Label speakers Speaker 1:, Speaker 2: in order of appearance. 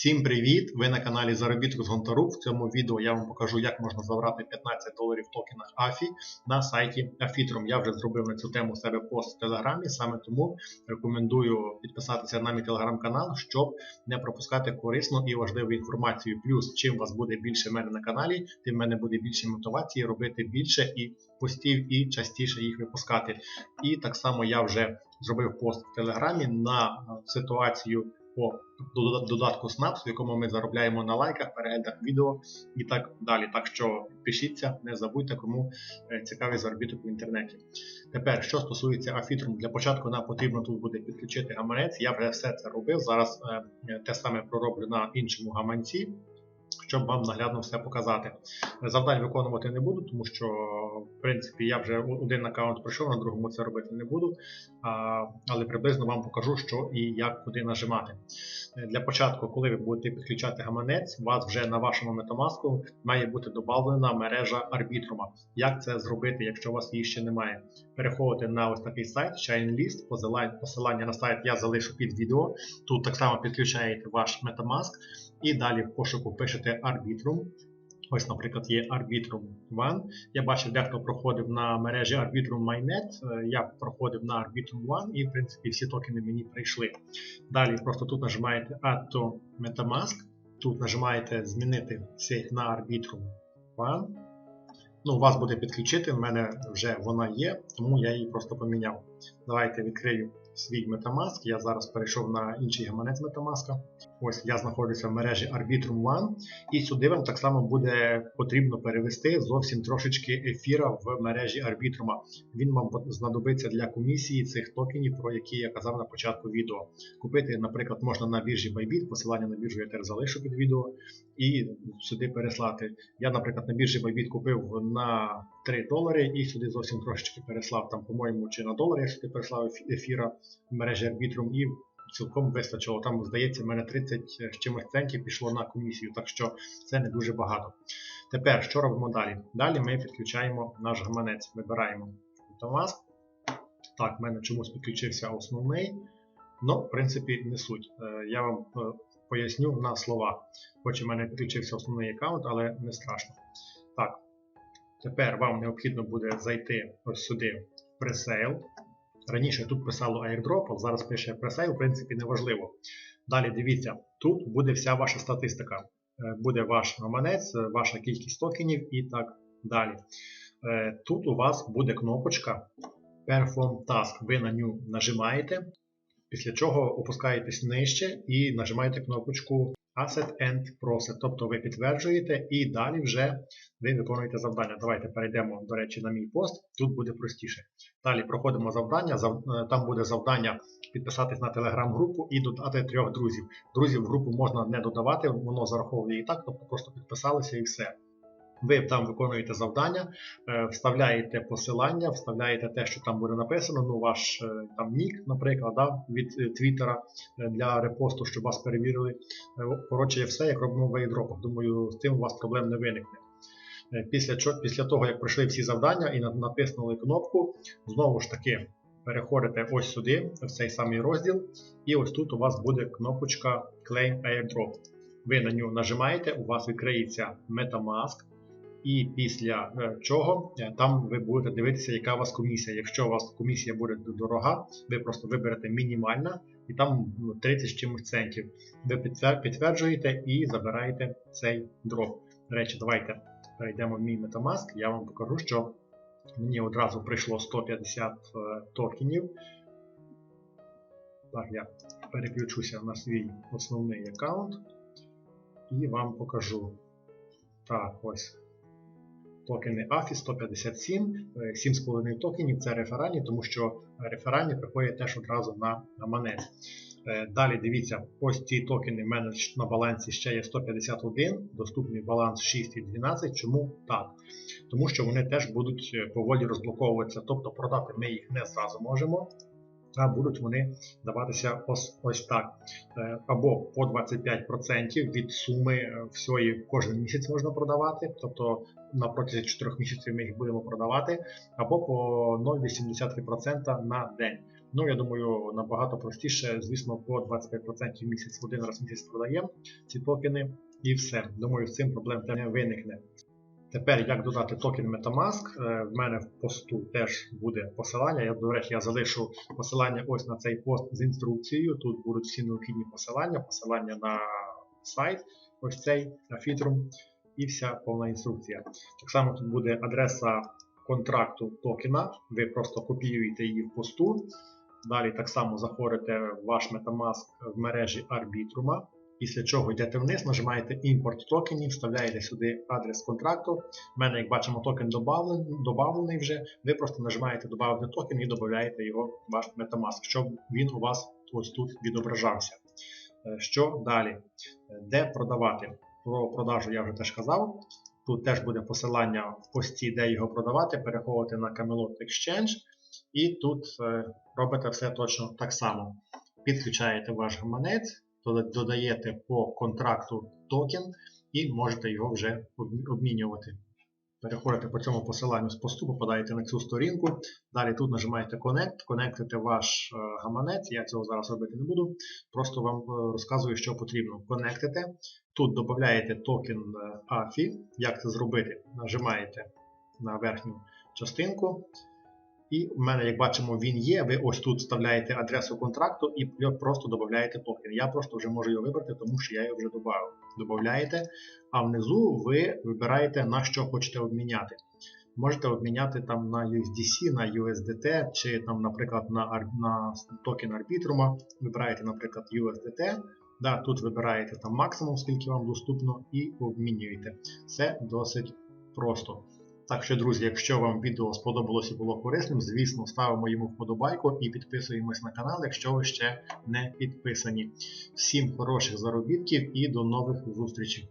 Speaker 1: Всім привіт! Ви на каналі Заробіток з Гонтару. В цьому відео я вам покажу, як можна забрати 15 доларів в токенах AFI на сайті Affitrum. Я вже зробив на цю тему себе пост в Телеграмі, саме тому рекомендую підписатися на мій телеграм-канал, щоб не пропускати корисну і важливу інформацію. Плюс, чим вас буде більше в мене на каналі, тим в мене буде більше мотивації робити більше і постів, і частіше їх випускати. І так само я вже зробив пост в Телеграмі на ситуацію по додатку Snaps, в якому ми заробляємо на лайках, переглядах відео і так далі. Так що підпишіться, не забудьте, кому е, цікавий заробіток в інтернеті. Тепер, що стосується Афітрум, для початку нам потрібно тут буде підключити гаманець. Я вже все це робив. Зараз е, те саме пророблю на іншому гаманці щоб вам наглядно все показати. Завдань виконувати не буду, тому що, в принципі, я вже один аккаунт пройшов, на другому це робити не буду. Але приблизно вам покажу, що і як куди нажимати. Для початку, коли ви будете підключати гаманець, у вас вже на вашому Metamask має бути додана мережа арбітрума. Як це зробити, якщо у вас її ще немає? Переходите на ось такий сайт, ChainList, посилання на сайт я залишу під відео. Тут так само підключаєте ваш Metamask і далі в пошуку пишете Arbitrum. Ось, наприклад, є Arbitrum One. Я бачив, дехто проходив на мережі Arbitrum Mainnet. Е, я проходив на Arbitrum One і, в принципі, всі токени мені прийшли. Далі просто тут нажимаєте Add to Metamask. Тут нажимаєте Змінити сейф на Arbitrum One. Ну, вас буде підключити, в мене вже вона є, тому я її просто поміняв. Давайте відкрию свій Metamask. Я зараз перейшов на інший гаманець Metamask. Ось я знаходжуся в мережі Arbitrum One. І сюди вам так само буде потрібно перевести зовсім трошечки ефіра в мережі Arbitrum. Він вам знадобиться для комісії цих токенів, про які я казав на початку відео. Купити, наприклад, можна на біржі Bybit, посилання на біржу я теж залишу під відео, і сюди переслати. Я, наприклад, на біржі Bybit купив на 3 долари і сюди зовсім трошечки переслав, там, по-моєму, чи на долар я сюди переслав ефіра в мережі Arbitrum і цілком вистачило. Там, здається, в мене 30 з чимось центів пішло на комісію, так що це не дуже багато. Тепер, що робимо далі? Далі ми підключаємо наш гаманець, вибираємо Metamask. Так, в мене чомусь підключився основний. Ну, в принципі, не суть. Е, я вам е, поясню на слова. Хоч у мене підключився основний аккаунт, але не страшно. Так, тепер вам необхідно буде зайти ось сюди в пресейл. Раніше тут писало airdrop, а зараз пише пресейл, в принципі, неважливо. Далі дивіться, тут буде вся ваша статистика. Е, буде ваш гаманець, ваша кількість токенів і так далі. Е, тут у вас буде кнопочка Perform Task. Ви на нього нажимаєте, після чого опускаєтесь нижче і нажимаєте кнопочку Asset and Process. Тобто ви підтверджуєте і далі вже ви виконуєте завдання. Давайте перейдемо, до речі, на мій пост, тут буде простіше. Далі проходимо завдання. Е, там буде завдання підписатись на телеграм-групу і додати трьох друзів. Друзів в групу можна не додавати, воно зараховує і так, тобто просто підписалися і все. Ви там виконуєте завдання, е, вставляєте посилання, вставляєте те, що там буде написано, ну ваш е, там нік, наприклад, да, від е, Твіттера для репосту, щоб вас перевірили. Коротше, все, як робимо в airdrop. Думаю, з тим у вас проблем не виникне. Після після того, як пройшли всі завдання і натиснули кнопку, знову ж таки переходите ось сюди, в цей самий розділ, і ось тут у вас буде кнопочка Claim Airdrop. Ви на нього нажимаєте, у вас відкриється Metamask. І після е, чого е, там ви будете дивитися, яка у вас комісія. Якщо у вас комісія буде дорога, ви просто виберете мінімальна і там 30 ну, чимось центів. Ви підтверджуєте і забираєте цей дроп. До речі, давайте перейдемо в мій Metamask. Я вам покажу, що мені одразу прийшло 150 е, токенів. Так, я переключуся на свій основний аккаунт і вам покажу. Так, ось токени AFI 157, 7,5 токенів це реферальні, тому що реферальні приходять теж одразу на манець. Е, далі дивіться, ось ці токени в мене на балансі ще є 151, доступний баланс 6 і 12. Чому так? Тому що вони теж будуть е, поволі розблоковуватися, тобто продати ми їх не зразу можемо а будуть вони даватися ось ось так. Е, або по 25% від суми всієї кожен місяць можна продавати, тобто на протязі 4 місяців ми їх будемо продавати, або по 0,83% на день. Ну, я думаю, набагато простіше, звісно, по 25% в місяць, один раз в місяць продаємо ці токени і все. Думаю, з цим проблем не виникне. Тепер, як додати токен Metamask, Е, в мене в посту теж буде посилання. Я, до речі, я залишу посилання ось на цей пост з інструкцією. Тут будуть всі необхідні посилання, посилання на сайт, ось цей Фітрум і вся повна інструкція. Так само тут буде адреса контракту токена. Ви просто копіюєте її в посту. Далі так само заходите в ваш Metamask в мережі Arbitrum. Після чого йдете вниз, нажимаєте імпорт токенів, вставляєте сюди адрес контракту. У мене, як бачимо, токен добавлений вже. Ви просто нажимаєте додати токен і додаєте його в ваш Metamask, щоб він у вас ось тут відображався. Е, Що далі? Е, Де продавати? Про продажу я вже теж казав. Тут теж буде посилання в пості, де його продавати. Переходите на Camelot Exchange і тут е, робите все точно так само. Підключаєте ваш гаманець, додаєте по контракту токен і можете його вже обмінювати. Переходите по цьому посиланню з посту, попадаєте на цю сторінку. Далі тут нажимаєте Connect, конектите ваш е, гаманець. Я цього зараз робити не буду. Просто вам е, розказую, що потрібно. Конектите. Тут додаєте токен е, AFI. Як це зробити? Нажимаєте на верхню частинку. І в мене, як бачимо, він є. Ви ось тут вставляєте адресу контракту і просто додаєте токен. Я просто вже можу його вибрати, тому що я його вже додав. Додаєте, а внизу ви вибираєте на що хочете обміняти. Можете обміняти там на USDC, на USDT, чи там, наприклад, на, на токен Arbitrum. Вибираєте, наприклад, USDT. Да, тут вибираєте там максимум, скільки вам доступно, і обмінюєте. Це досить просто. Так що, друзі, якщо вам відео сподобалось і було корисним, звісно, ставимо йому вподобайку і підписуємось на канал, якщо ви ще не підписані. Всім хороших заробітків і до нових зустрічей!